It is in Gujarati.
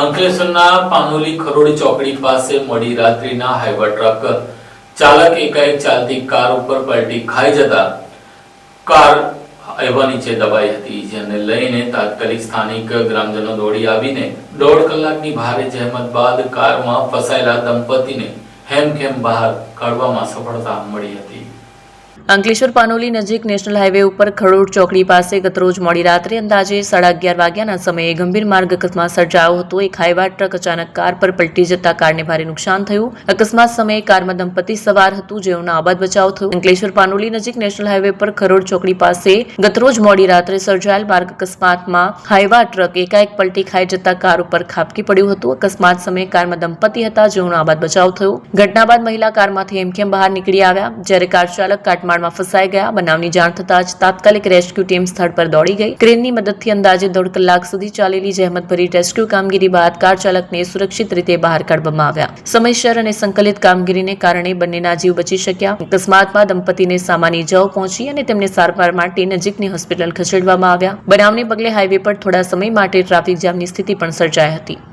અંકલેશ્વરના પાનોલી ખરોડી ચોકડી પાસે મોડી રાત્રિના હાઈવા ટ્રક ચાલક એકાએક ચાલતી કાર ઉપર પલટી ખાઈ જતા કાર હાઈવા નીચે દબાઈ હતી, જેને લઈને તાત્કાલિક સ્થાનિક ગ્રામજનો દોડી આવીને દોઢ કલાકની ભારે જહેમત બાદ કારમાં ફસાયેલા દંપતીને હેમખેમ બહાર કાઢવામાં સફળતા મળી હતી. અંકલેશ્વર પાનોલી નજીક નેશનલ હાઈવે ઉપર ખડોડ ચોકડી પાસે ગતરોજ મોડી રાત્રે અંદાજે સાડા અગિયાર વાગ્યાના સમયે ગંભીર માર્ગ અકસ્માત સર્જાયો હતો. એક હાઈવા ટ્રક અચાનક કાર પર પલટી જતા કારને ભારે નુકસાન થયું. અકસ્માત સમયે કારમાં દંપતી સવાર હતું, જેઓના આબાદ બચાવ થયો. અંકલેશ્વર પાનોલી નજીક નેશનલ હાઈવે પર ખરોડ ચોકડી પાસે ગતરોજ મોડી રાત્રે સર્જાયેલ માર્ગ અકસ્માતમાં હાઈવા ટ્રક એકાએક પલટી ખાઈ જતા કાર ઉપર ખાબકી પડ્યું હતું. અકસ્માત સમયે કારમાં દંપતી હતા, જેઓનો આબાદ બચાવ થયો. ઘટના બાદ મહિલા કારમાંથી હેમખેમ બહાર નીકળી આવ્યા? જ્યારે કાર ચાલક કાટમાળમાં ફસાઈ ગયા. બનાવની જાણ થતાં જ તાત્કાલિક રેસ્ક્યુ ટીમ સ્થળ પર દોડી ગઈ. ક્રેનની મદદથી અંદાજે દોઢ કલાક સુધી ચાલેલી જહેમતભરી રેસ્ક્યુ કામગીરી બાદ કાર ચાલકને સુરક્ષિત રીતે બહાર કાઢવામાં આવ્યા. સમયસર અને સંકલિત કામગીરીને કારણે બંનેના જીવ બચી શક્યા. અકસ્માતમાં દંપતીને સામાન્ય ઇજાઓ પહોંચી અને તેમને સારવાર માટે નજીકની હોસ્પિટલ ખસેડવામાં આવ્યા. બનાવને પગલે હાઈવે પર થોડા સમય માટે ટ્રાફિક જામની સ્થિતિ પણ સર્જાઈ હતી.